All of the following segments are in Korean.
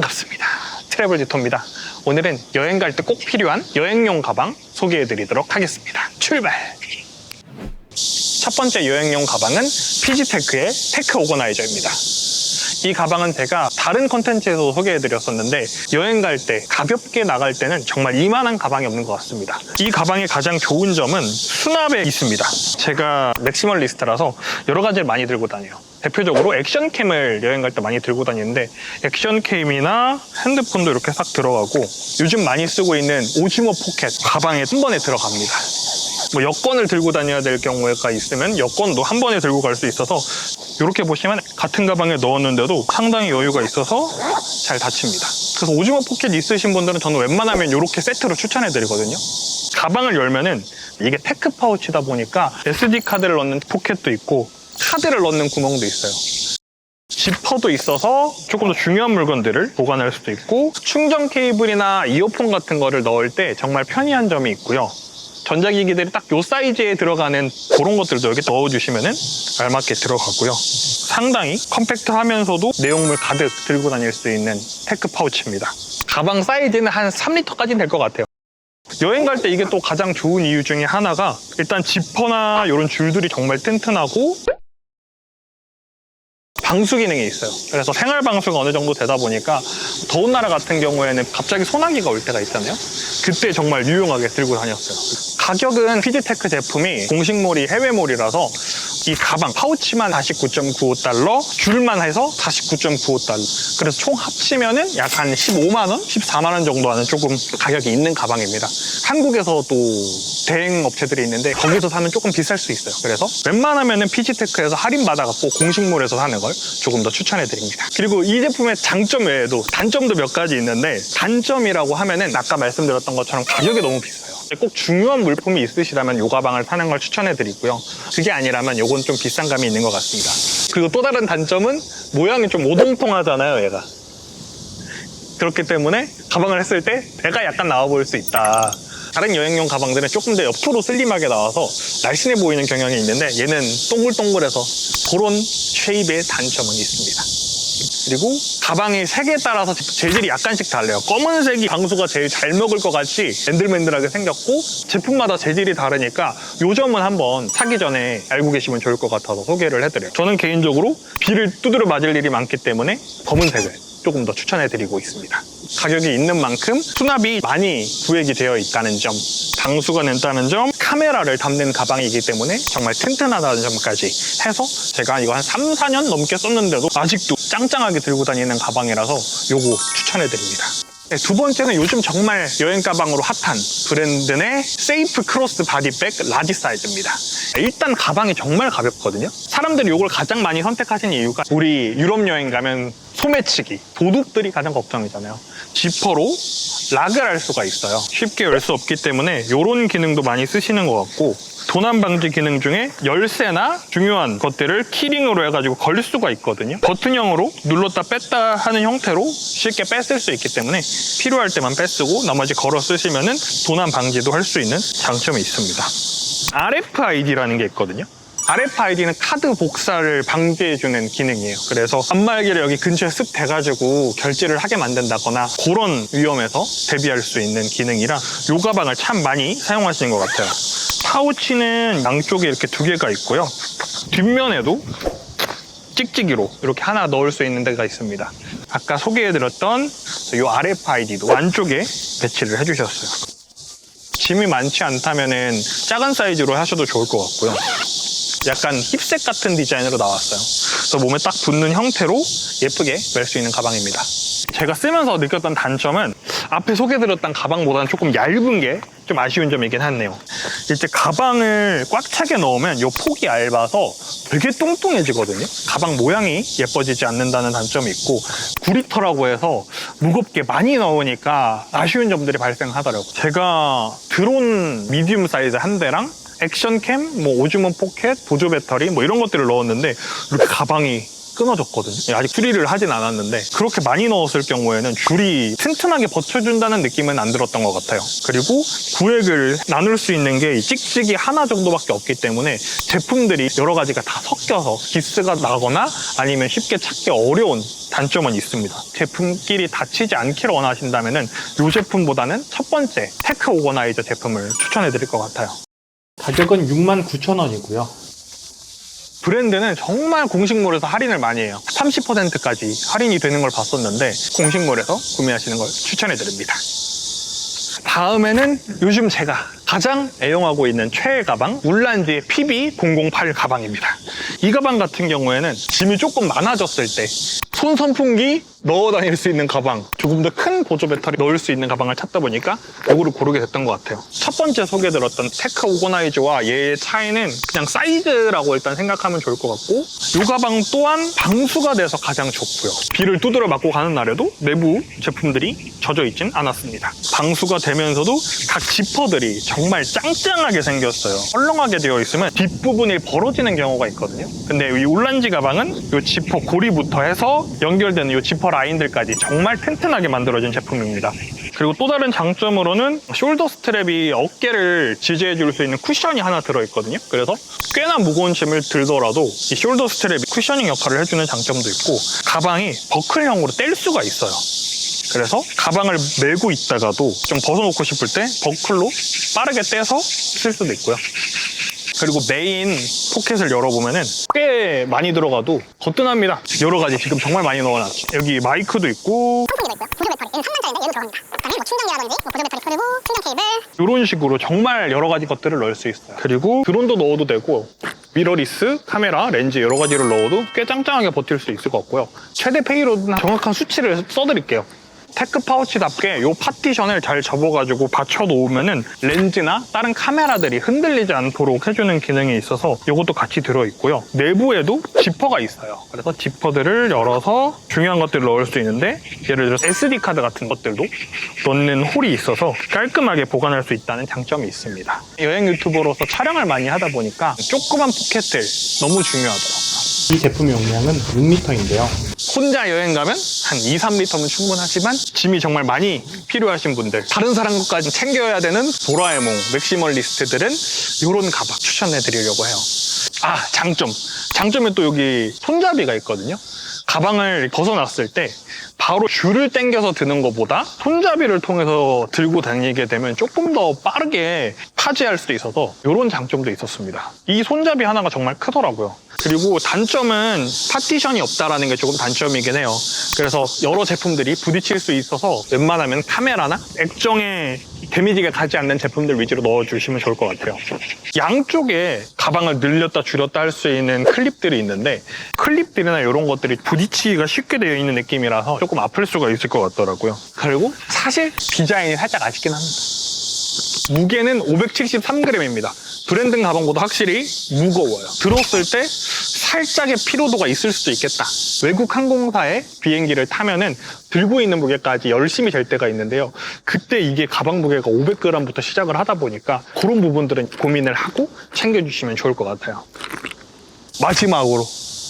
반갑습니다. 트래블 디토입니다. 오늘은 여행 갈 때 꼭 필요한 여행용 가방 소개해 드리도록 하겠습니다. 출발! 첫 번째 여행용 가방은 피지테크의 테크 오거나이저입니다. 이 가방은 제가 다른 컨텐츠에서 소개해 드렸었는데 여행 갈 때 가볍게 나갈 때는 정말 이만한 가방이 없는 것 같습니다. 이 가방의 가장 좋은 점은 수납에 있습니다. 제가 맥시멀리스트라서 여러 가지를 많이 들고 다녀요. 대표적으로 액션캠을 여행 갈 때 많이 들고 다니는데 액션캠이나 핸드폰도 이렇게 싹 들어가고 요즘 많이 쓰고 있는 오징어 포켓 가방에 한 번에 들어갑니다. 뭐 여권을 들고 다녀야 될 경우가 있으면 여권도 한 번에 들고 갈 수 있어서 이렇게 보시면 같은 가방에 넣었는데도 상당히 여유가 있어서 잘 닫힙니다. 그래서 오징어 포켓 있으신 분들은 저는 웬만하면 이렇게 세트로 추천해 드리거든요. 가방을 열면은 이게 테크 파우치다 보니까 SD 카드를 넣는 포켓도 있고 카드를 넣는 구멍도 있어요. 지퍼도 있어서 조금 더 중요한 물건들을 보관할 수도 있고 충전 케이블이나 이어폰 같은 거를 넣을 때 정말 편리한 점이 있고요. 전자기기들이 딱 요 사이즈에 들어가는 그런 것들도 여기 넣어주시면 알맞게 들어가고요. 상당히 컴팩트하면서도 내용물 가득 들고 다닐 수 있는 테크 파우치입니다. 가방 사이즈는 한 3리터까지는 될 것 같아요. 여행 갈 때 이게 또 가장 좋은 이유 중에 하나가 일단 지퍼나 이런 줄들이 정말 튼튼하고 방수 기능이 있어요. 그래서 생활 방수가 어느 정도 되다 보니까 더운 나라 같은 경우에는 갑자기 소나기가 올 때가 있잖아요. 그때 정말 유용하게 들고 다녔어요. 가격은 피지테크 제품이 공식몰이 해외몰이라서 이 가방 파우치만 49.95달러, 줄만 해서 49.95달러. 그래서 총 합치면은 약 한 15만 원, 14만 원 정도 하는 조금 가격이 있는 가방입니다. 한국에서도 대행 업체들이 있는데 거기서 사면 조금 비쌀 수 있어요. 그래서 웬만하면은 피지테크에서 할인 받아갖고 공식몰에서 사는 걸 조금 더 추천해 드립니다. 그리고 이 제품의 장점 외에도 단점도 몇 가지 있는데 단점이라고 하면은 아까 말씀드렸던 것처럼 가격이 너무 비싸요. 꼭 중요한 물품이 있으시다면 요 가방을 사는 걸 추천해 드리고요. 그게 아니라면 요건 좀 비싼 감이 있는 것 같습니다. 그리고 또 다른 단점은 모양이 좀 오동통하잖아요, 얘가. 그렇기 때문에 가방을 했을 때 배가 약간 나와 보일 수 있다. 다른 여행용 가방들은 조금 더 옆으로 슬림하게 나와서 날씬해 보이는 경향이 있는데 얘는 동글동글해서 그런 쉐입의 단점은 있습니다. 그리고 가방이 색에 따라서 재질이 약간씩 달라요. 검은색이 방수가 제일 잘 먹을 것 같이 맨들맨들하게 생겼고 제품마다 재질이 다르니까 요 점은 한번 사기 전에 알고 계시면 좋을 것 같아서 소개를 해드려요. 저는 개인적으로 비를 두드려 맞을 일이 많기 때문에 검은색을 조금 더 추천해드리고 있습니다. 가격이 있는 만큼 수납이 많이 구획이 되어 있다는 점, 방수가 된다는 점, 카메라를 담는 가방이기 때문에 정말 튼튼하다는 점까지 해서 제가 이거 한 3, 4년 넘게 썼는데도 아직도 짱짱하게 들고 다니는 가방이라서 요거 추천해드립니다. 네, 두 번째는 요즘 정말 여행 가방으로 핫한 브랜드 의 세이프 크로스 바디백 라지 사이즈입니다. 일단 가방이 정말 가볍거든요. 사람들이 이걸 가장 많이 선택하신 이유가 우리 유럽 여행 가면 소매치기, 도둑들이 가장 걱정이잖아요. 지퍼로 락을 할 수가 있어요. 쉽게 열 수 없기 때문에 이런 기능도 많이 쓰시는 것 같고 도난 방지 기능 중에 열쇠나 중요한 것들을 키링으로 해가지고 걸 수가 있거든요. 버튼형으로 눌렀다 뺐다 하는 형태로 쉽게 뺐을 수 있기 때문에 필요할 때만 빼쓰고 나머지 걸어 쓰시면은 도난 방지도 할 수 있는 장점이 있습니다. RFID라는 게 있거든요. RFID는 카드 복사를 방지해주는 기능이에요. 그래서 단말기를 여기 근처에 쓱 대가지고 결제를 하게 만든다거나 그런 위험에서 대비할 수 있는 기능이라 요 가방을 참 많이 사용하시는 것 같아요. 파우치는 양쪽에 이렇게 두 개가 있고요. 뒷면에도 찍찍이로 이렇게 하나 넣을 수 있는 데가 있습니다. 아까 소개해드렸던 이 RFID도 안쪽에 배치를 해주셨어요. 짐이 많지 않다면은 작은 사이즈로 하셔도 좋을 것 같고요. 약간 힙색 같은 디자인으로 나왔어요. 그래서 몸에 딱 붙는 형태로 예쁘게 멜 수 있는 가방입니다. 제가 쓰면서 느꼈던 단점은 앞에 소개드렸던 가방보다는 조금 얇은 게 좀 아쉬운 점이긴 하네요. 이제 가방을 꽉 차게 넣으면 이 폭이 얇아서 되게 뚱뚱해지거든요. 가방 모양이 예뻐지지 않는다는 단점이 있고 9리터라고 해서 무겁게 많이 넣으니까 아쉬운 점들이 발생하더라고요. 제가 드론 미디움 사이즈 한 대랑 액션캠, 뭐 오즈몬 포켓, 보조 배터리 뭐 이런 것들을 넣었는데 이렇게 가방이 끊어졌거든요. 아직 수리를 하진 않았는데 그렇게 많이 넣었을 경우에는 줄이 튼튼하게 버텨준다는 느낌은 안 들었던 것 같아요. 그리고 구획을 나눌 수 있는 게이 찍찍이 하나 정도밖에 없기 때문에 제품들이 여러 가지가 다 섞여서 기스가 나거나 아니면 쉽게 찾기 어려운 단점은 있습니다. 제품끼리 닫히지 않기를 원하신다면은 이 제품보다는 첫 번째 테크 오거나이저 제품을 추천해 드릴 것 같아요. 가격은 69,000원이고요. 브랜드는 정말 공식몰에서 할인을 많이 해요. 30%까지 할인이 되는 걸 봤었는데 공식몰에서 구매하시는 걸 추천해 드립니다. 다음에는 요즘 제가 가장 애용하고 있는 최애 가방 울란지의 PB008 가방입니다. 이 가방 같은 경우에는 짐이 조금 많아졌을 때손 선풍기 넣어 다닐 수 있는 가방 조금 더 큰 보조 배터리 넣을 수 있는 가방을 찾다 보니까 이거를 고르게 됐던 것 같아요. 첫 번째 소개드렸던 테크 오거나이저와 얘의 차이는 그냥 사이즈라고 일단 생각하면 좋을 것 같고 이 가방 또한 방수가 돼서 가장 좋고요. 비를 두드려 맞고 가는 날에도 내부 제품들이 젖어 있진 않았습니다. 방수가 되면서도 각 지퍼들이 정말 짱짱하게 생겼어요. 헐렁하게 되어 있으면 뒷부분이 벌어지는 경우가 있거든요. 근데 이 울란지 가방은 이 지퍼 고리부터 해서 연결되는 이 지퍼 라인들까지 정말 튼튼하게 만들어진 제품입니다. 그리고 또 다른 장점으로는 숄더 스트랩이 어깨를 지지해 줄 수 있는 쿠션이 하나 들어있거든요. 그래서 꽤나 무거운 짐을 들더라도 이 숄더 스트랩이 쿠셔닝 역할을 해주는 장점도 있고 가방이 버클형으로 뗄 수가 있어요. 그래서 가방을 메고 있다가도 좀 벗어놓고 싶을 때 버클로 빠르게 떼서 쓸 수도 있고요. 그리고 메인 포켓을 열어보면은 꽤 많이 들어가도 거뜬합니다. 여러 가지 지금 정말 많이 넣어놨죠. 여기 마이크도 있고 선풍기도 있고요. 보조 배터리. 얘는 3만짜리인데 얘는 들어갑니다. 그다음에 뭐 뭐. 이런 식으로 정말 여러 가지 것들을 넣을 수 있어요. 그리고 드론도 넣어도 되고 미러리스, 카메라, 렌즈 여러 가지를 넣어도 꽤 짱짱하게 버틸 수 있을 것 같고요. 최대 페이로드나 정확한 수치를 써드릴게요. 테크 파우치답게 이 파티션을 잘 접어가지고 받쳐놓으면은 렌즈나 다른 카메라들이 흔들리지 않도록 해주는 기능이 있어서 이것도 같이 들어있고요. 내부에도 지퍼가 있어요. 그래서 지퍼들을 열어서 중요한 것들을 넣을 수 있는데 예를 들어서 SD 카드 같은 것들도 넣는 홀이 있어서 깔끔하게 보관할 수 있다는 장점이 있습니다. 여행 유튜버로서 촬영을 많이 하다 보니까 조그만 포켓들 너무 중요하더라고요. 이 제품의 용량은 6리터인데요. 혼자 여행 가면 한 2, 3리터면 충분하지만 짐이 정말 많이 필요하신 분들 다른 사람 것까지 챙겨야 되는 도라에몽, 맥시멀리스트들은 이런 가방 추천해 드리려고 해요. 아 장점 장점은 또 여기 손잡이가 있거든요. 가방을 벗어났을 때 바로 줄을 당겨서 드는 것보다 손잡이를 통해서 들고 다니게 되면 조금 더 빠르게 파지할 수도 있어서 이런 장점도 있었습니다. 이 손잡이 하나가 정말 크더라고요. 그리고 단점은 파티션이 없다라는 게 조금 단점이긴 해요. 그래서 여러 제품들이 부딪힐 수 있어서 웬만하면 카메라나 액정에 데미지가 가지 않는 제품들 위주로 넣어주시면 좋을 것 같아요. 양쪽에 가방을 늘렸다 줄였다 할 수 있는 클립들이 있는데 클립들이나 이런 것들이 부딪히기가 쉽게 되어 있는 느낌이라서 조금 아플 수가 있을 것 같더라고요. 그리고 사실 디자인이 살짝 아쉽긴 합니다. 무게는 573g입니다. 브랜드 가방보다 확실히 무거워요. 들었을 때 살짝의 피로도가 있을 수도 있겠다. 외국 항공사의 비행기를 타면은 들고 있는 무게까지 열심히 될 때가 있는데요. 그때 이게 가방 무게가 500g부터 시작을 하다 보니까 그런 부분들은 고민을 하고 챙겨주시면 좋을 것 같아요. 마지막으로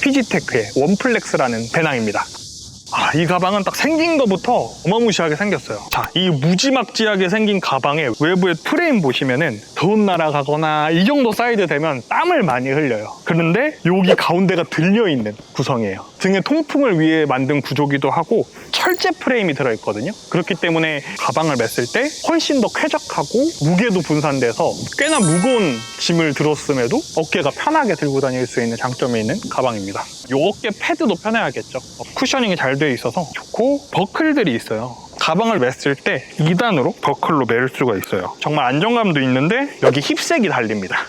피지테크의 원플렉스라는 배낭입니다. 아, 이 가방은 딱 생긴 것부터 어마무시하게 생겼어요. 자, 이 무지막지하게 생긴 가방의 외부의 프레임 보시면은 더운 나라 가거나 이 정도 사이즈 되면 땀을 많이 흘려요. 그런데 여기 가운데가 들려있는 구성이에요. 등의 통풍을 위해 만든 구조기도 하고 철제 프레임이 들어있거든요. 그렇기 때문에 가방을 맸을 때 훨씬 더 쾌적하고 무게도 분산돼서 꽤나 무거운 짐을 들었음에도 어깨가 편하게 들고 다닐 수 있는 장점이 있는 가방입니다. 이 어깨 패드도 편해야겠죠. 어, 쿠셔닝이 잘 되어 있어서 좋고 버클들이 있어요. 가방을 맸을 때 2단으로 버클로 맬 수가 있어요. 정말 안정감도 있는데 여기 힙색이 달립니다.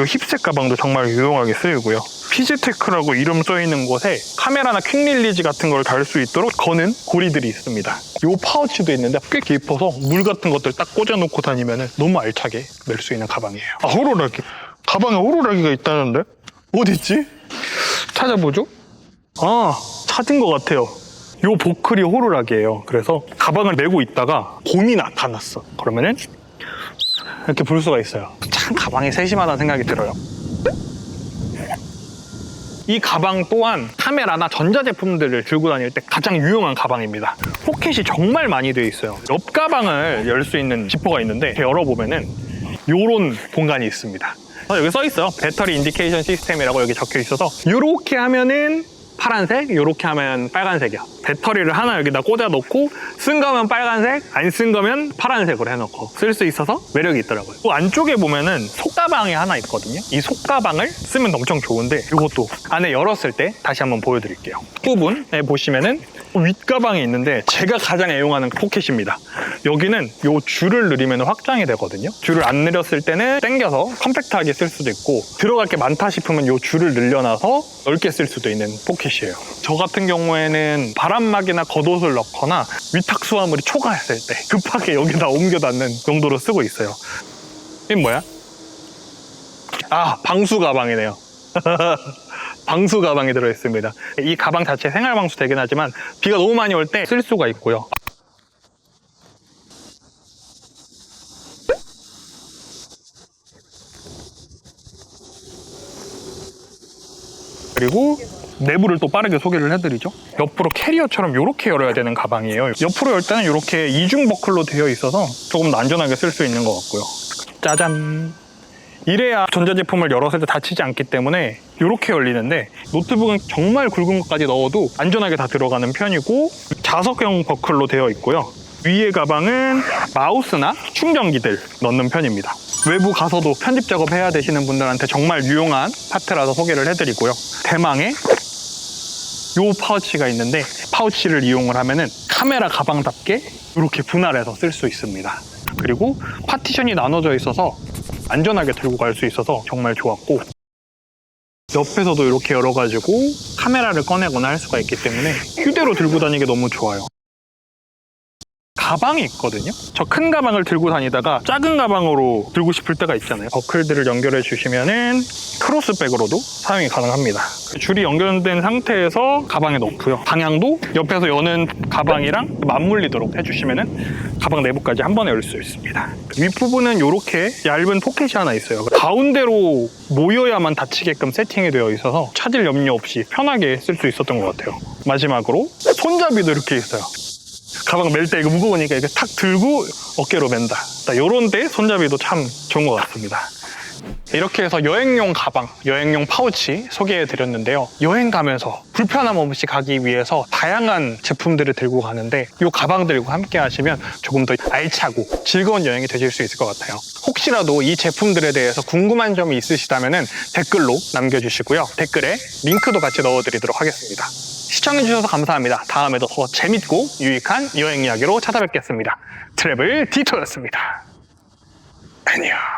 이 힙색 가방도 정말 유용하게 쓰이고요. 피지테크라고 이름 써 있는 곳에 카메라나 퀵릴리즈 같은 걸 달 수 있도록 거는 고리들이 있습니다. 이 파우치도 있는데 꽤 깊어서 물 같은 것들 딱 꽂아놓고 다니면 너무 알차게 멜 수 있는 가방이에요. 아 호루라기. 가방에 호루라기가 있다는데? 어디 있지? 찾아보죠. 아 찾은 것 같아요. 요 보클이 호루라기예요. 그래서 가방을 메고 있다가 곰이 나타났어. 그러면은 이렇게 볼 수가 있어요. 참 가방이 세심하다는 생각이 들어요. 이 가방 또한 카메라나 전자제품들을 들고 다닐 때 가장 유용한 가방입니다. 포켓이 정말 많이 되어 있어요. 옆 가방을 열 수 있는 지퍼가 있는데 열어보면은 요런 공간이 있습니다. 어, 여기 써 있어요. 배터리 인디케이션 시스템이라고 여기 적혀 있어서 이렇게 하면은 파란색, 이렇게 하면 빨간색이야. 배터리를 하나 여기다 꽂아 놓고 쓴 거면 빨간색, 안 쓴 거면 파란색으로 해놓고 쓸 수 있어서 매력이 있더라고요. 또 안쪽에 보면은 속가방이 하나 있거든요. 이 속가방을 쓰면 엄청 좋은데 이것도 안에 열었을 때 다시 한번 보여드릴게요. 부분에 보시면은 윗가방이 있는데 제가 가장 애용하는 포켓입니다. 여기는 요 줄을 누르면 확장이 되거든요. 줄을 안 늘렸을 때는 당겨서 컴팩트하게 쓸 수도 있고 들어갈 게 많다 싶으면 요 줄을 늘려놔서 넓게 쓸 수도 있는 포켓이에요. 저 같은 경우에는 바람막이나 겉옷을 넣거나 위탁 수화물이 초과했을 때 급하게 여기다 옮겨 닿는 용도로 쓰고 있어요. 이게 뭐야? 아, 방수 가방이네요. 방수 가방이 들어있습니다. 이 가방 자체 생활 방수 되긴 하지만 비가 너무 많이 올 때 쓸 수가 있고요. 그리고 내부를 또 빠르게 소개를 해드리죠. 옆으로 캐리어처럼 이렇게 열어야 되는 가방이에요. 옆으로 열 때는 이렇게 이중 버클로 되어 있어서 조금 더 안전하게 쓸 수 있는 것 같고요. 짜잔. 이래야 전자제품을 열었을 때 다치지 않기 때문에 이렇게 열리는데 노트북은 정말 굵은 것까지 넣어도 안전하게 다 들어가는 편이고 자석형 버클로 되어 있고요. 위에 가방은 마우스나 충전기들 넣는 편입니다. 외부 가서도 편집 작업 해야 되시는 분들한테 정말 유용한 파트라서 소개를 해드리고요. 대망의 요 파우치가 있는데 파우치를 이용을 하면은 카메라 가방답게 이렇게 분할해서 쓸 수 있습니다. 그리고 파티션이 나눠져 있어서 안전하게 들고 갈 수 있어서 정말 좋았고 옆에서도 이렇게 열어가지고 카메라를 꺼내거나 할 수가 있기 때문에 휴대로 들고 다니기 너무 좋아요. 가방이 있거든요. 저 큰 가방을 들고 다니다가 작은 가방으로 들고 싶을 때가 있잖아요. 버클들을 연결해 주시면은 크로스백으로도 사용이 가능합니다. 줄이 연결된 상태에서 가방에 넣고요. 방향도 옆에서 여는 가방이랑 맞물리도록 해주시면은 가방 내부까지 한 번에 열 수 있습니다. 윗부분은 이렇게 얇은 포켓이 하나 있어요. 가운데로 모여야만 닫히게끔 세팅이 되어 있어서 찾을 염려 없이 편하게 쓸 수 있었던 것 같아요. 마지막으로 손잡이도 이렇게 있어요. 가방 멜 때 이거 무거우니까 이렇게 탁 들고 어깨로 맨다. 이런 데 손잡이도 참 좋은 것 같습니다. 이렇게 해서 여행용 가방, 여행용 파우치 소개해 드렸는데요. 여행 가면서 불편함 없이 가기 위해서 다양한 제품들을 들고 가는데 이 가방들과 함께 하시면 조금 더 알차고 즐거운 여행이 되실 수 있을 것 같아요. 혹시라도 이 제품들에 대해서 궁금한 점이 있으시다면 댓글로 남겨주시고요. 댓글에 링크도 같이 넣어드리도록 하겠습니다. 시청해주셔서 감사합니다. 다음에도 더 재밌고 유익한 여행 이야기로 찾아뵙겠습니다. 트래블 디토였습니다. 안녕.